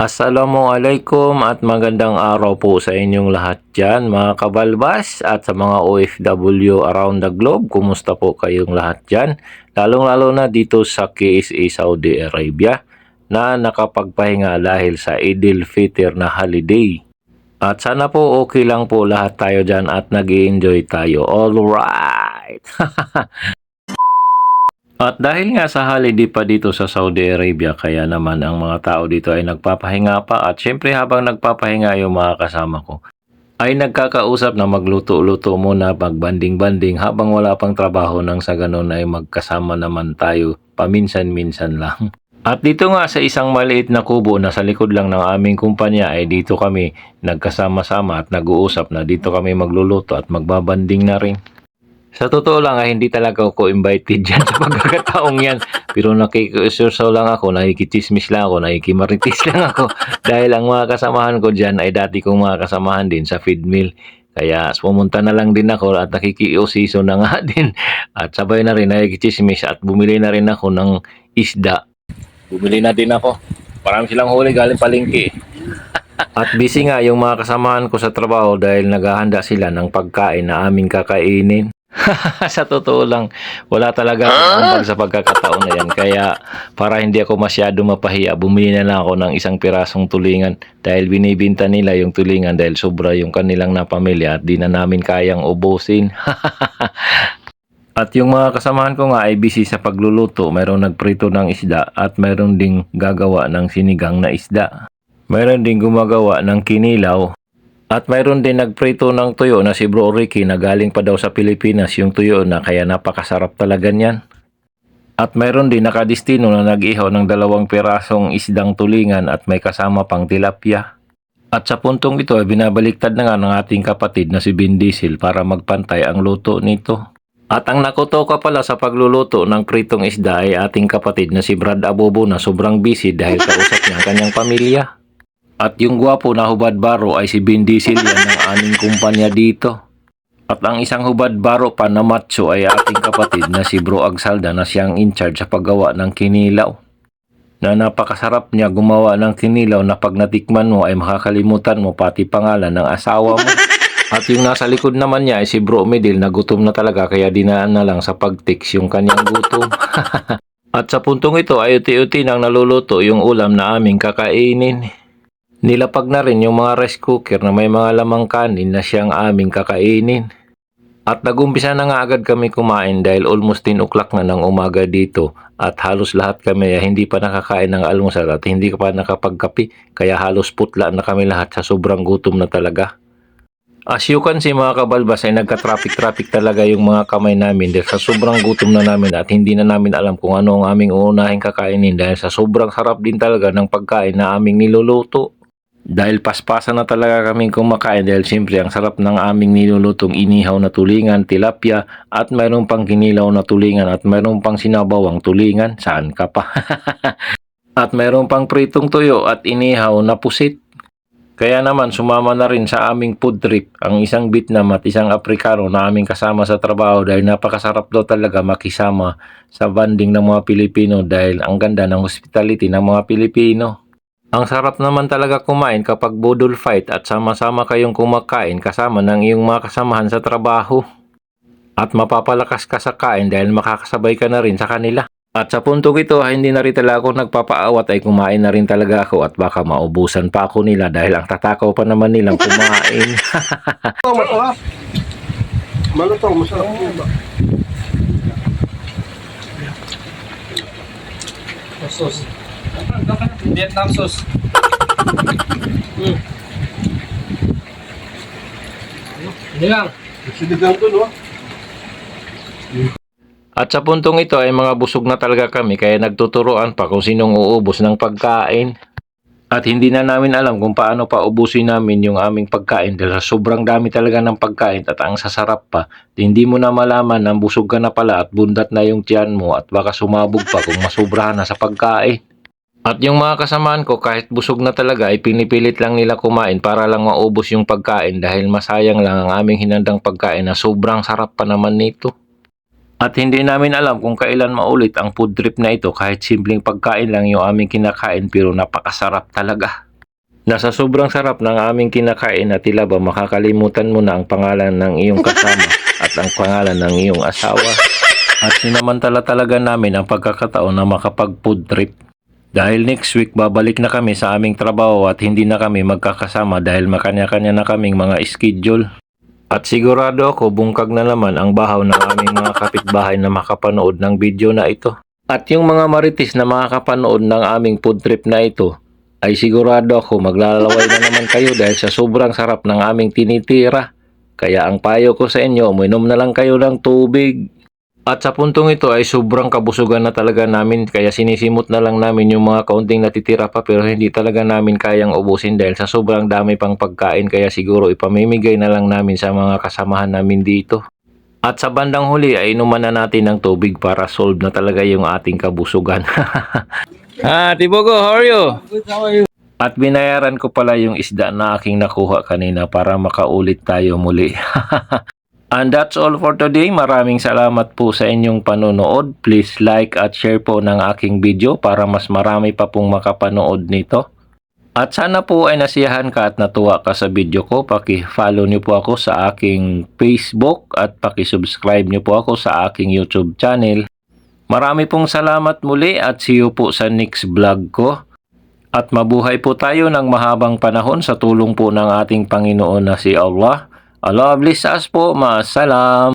Assalamualaikum at magandang araw po sa inyong lahat dyan mga kabalbas at sa mga OFW around the globe. Kumusta po kayong lahat dyan? Lalong lalo na dito sa KSA Saudi Arabia na nakapagpahinga dahil sa Idil Fitr na holiday. At sana po okay lang po lahat tayo dyan at nag enjoy tayo. Alright! At dahil nga sa holiday pa dito sa Saudi Arabia, kaya naman ang mga tao dito ay nagpapahinga pa at syempre habang nagpapahinga yung mga kasama ko, ay nagkakausap na magluto-luto muna, magbanding-banding habang wala pang trabaho nang sa ganun ay magkasama naman tayo paminsan-minsan lang. At dito nga sa isang maliit na kubo na sa likod lang ng aming kumpanya ay dito kami nagkasama-sama at nag-uusap na dito kami magluluto at magbabanding na rin. Sa totoo lang, ay hindi talaga ako invited dyan sa pagkakataong yan. Pero nakikisursaw lang ako, nakikichismis lang ako, nakikimaritis lang ako. Dahil ang mga kasamahan ko dyan ay dati kong mga kasamahan din sa feed mill. Kaya pumunta na lang din ako at nakikiosiso na nga din. At sabay na rin nakikichismis at bumili na rin ako ng isda. Bumili na din ako. Parang silang huli galing palengke. At busy nga yung mga kasamahan ko sa trabaho dahil naghahanda sila ng pagkain na aming kakainin. sa totoo lang, wala talaga akong ambag sa pagkakataon na yan. Kaya para hindi ako masyado mapahiya, bumili na lang ako ng isang pirasong tulingan dahil binibinta nila yung tulingan dahil sobra yung kanilang napamilya at di na namin kayang ubusin. At yung mga kasamahan ko nga ay busy sa pagluluto. Mayroong nagprito ng isda at mayroong ding gagawa ng sinigang na isda. Mayroon ding gumagawa ng kinilaw at mayroon din nagprito ng tuyo na si Bro Ricky na galing pa daw sa Pilipinas yung tuyo na kaya napakasarap talaga niyan. At mayroon din nakadistino na nag-ihaw ng dalawang pirasong isdang tulingan at may kasama pang tilapia. At sa puntong ito ay binabaliktad na nga ng ating kapatid na si Vin Diesel para magpantay ang luto nito. At ang nakutoka pala sa pagluluto ng pritong isda ay ating kapatid na si Brad Abobo na sobrang busy dahil kausap niya ang kanyang pamilya. At yung gwapo na hubad baro ay si Vin Diesel yan ng aming kumpanya dito. At ang isang hubad baro pa na macho ay ating kapatid na si Bro Agsalda na siyang in charge sa paggawa ng kinilaw. Na napakasarap niya gumawa ng kinilaw na pag natikman mo ay makakalimutan mo pati pangalan ng asawa mo. At yung nasa likod naman niya ay si Bro Medil na gutom na talaga kaya dinaan na lang sa pag-text yung kanyang gutom. At sa puntong ito ay uti-uti nang naluluto yung ulam na aming kakainin. Nilapag na rin yung mga rice cooker na may mga lamang kanin na siyang aming kakainin. At nagumpisa na nga agad kami kumain dahil almost 10 o'clock na ng umaga dito at halos lahat kami ay hindi pa nakakain ng almusal at hindi pa nakapagkapi kaya halos putla na kami lahat sa sobrang gutom na talaga. As you can see mga kabalbas ay nagka-traffic-traffic talaga yung mga kamay namin dahil sa sobrang gutom na namin at hindi na namin alam kung ano ang aming uunahin kakainin dahil sa sobrang sarap din talaga ng pagkain na aming niluluto. Dahil paspasan na talaga kaming kumakain dahil siyempre ang sarap ng aming nilulutong inihaw na tulingan, tilapia at mayroong pang kinilaw na tulingan at mayroong pang sinabawang tulingan. Saan ka pa? at mayroong pang pritong tuyo at inihaw na pusit. Kaya naman sumama na rin sa aming food trip ang isang Vietnam at isang Aprikano na aming kasama sa trabaho dahil napakasarap daw talaga makisama sa banding ng mga Pilipino dahil ang ganda ng hospitality ng mga Pilipino. Ang sarap naman talaga kumain kapag budol fight at sama-sama kayong kumakain kasama ng iyong mga kasamahan sa trabaho. At mapapalakas ka sa kain dahil makakasabay ka na rin sa kanila. At sa puntong ito, hindi na rin talaga ako nagpapaawat ay kumain na rin talaga ako at baka maubusan pa ako nila dahil ang tatakaw pa naman nilang kumain. Ito, masarap. Malutong, masarap yun ba? Sauce. Vietnam sauce. Hmm. Hindi lang. Sinigang to, no? At sa puntong ito ay mga busog na talaga kami kaya nagtuturoan pa kung sinong uubos ng pagkain. At hindi na namin alam kung paano pa ubusin namin yung aming pagkain dahil sa sobrang dami talaga ng pagkain at ang sasarap pa. Hindi mo na malaman na busog ka na pala at bundat na yung tiyan mo at baka sumabog pa kung masubrahan na sa pagkain. At yung mga kasamaan ko kahit busog na talaga ay pinipilit lang nila kumain para lang maubos yung pagkain dahil masayang lang ang aming hinandang pagkain na sobrang sarap pa naman nito. At hindi namin alam kung kailan maulit ang food trip na ito kahit simpleng pagkain lang yung aming kinakain pero napakasarap talaga. Nasa sobrang sarap ng aming kinakain na tila ba makakalimutan mo na ang pangalan ng iyong kasama at ang pangalan ng iyong asawa. At sinamantala talaga namin ang pagkakataon na makapag food trip. Dahil next week babalik na kami sa aming trabaho at hindi na kami magkakasama dahil makanya-kanya na kaming mga schedule. At sigurado ako bungkag na naman ang bahaw ng aming mga kapitbahay na makapanood ng video na ito. At yung mga maritis na makakapanood ng aming food trip na ito, ay sigurado ako maglalaway na naman kayo dahil sa sobrang sarap ng aming tinitira. Kaya ang payo ko sa inyo, uminom na lang kayo ng tubig. At sa puntong ito ay sobrang kabusugan na talaga namin kaya sinisimot na lang namin yung mga kaunting natitira pa pero hindi talaga namin kayang ubusin dahil sa sobrang dami pang pagkain kaya siguro ipamimigay na lang namin sa mga kasamahan namin dito. At sa bandang huli ay inuman na natin ng tubig para solve na talaga yung ating kabusugan. ah, Tibogo, how are you? Good, how are you? At binayaran ko pala yung isda na aking nakuha kanina para makaulit tayo muli. And that's all for today. Maraming salamat po sa inyong panonood. Please like at share po ng aking video para mas marami pa pong makapanood nito. At sana po ay nasiyahan ka at natuwa ka sa video ko. Paki-follow niyo po ako sa aking Facebook at paki-subscribe niyo po ako sa aking YouTube channel. Marami pong salamat muli at see you po sa next vlog ko. At mabuhay po tayo ng mahabang panahon sa tulong po ng ating Panginoon na si Allah. Allah bless us po. Maasalam.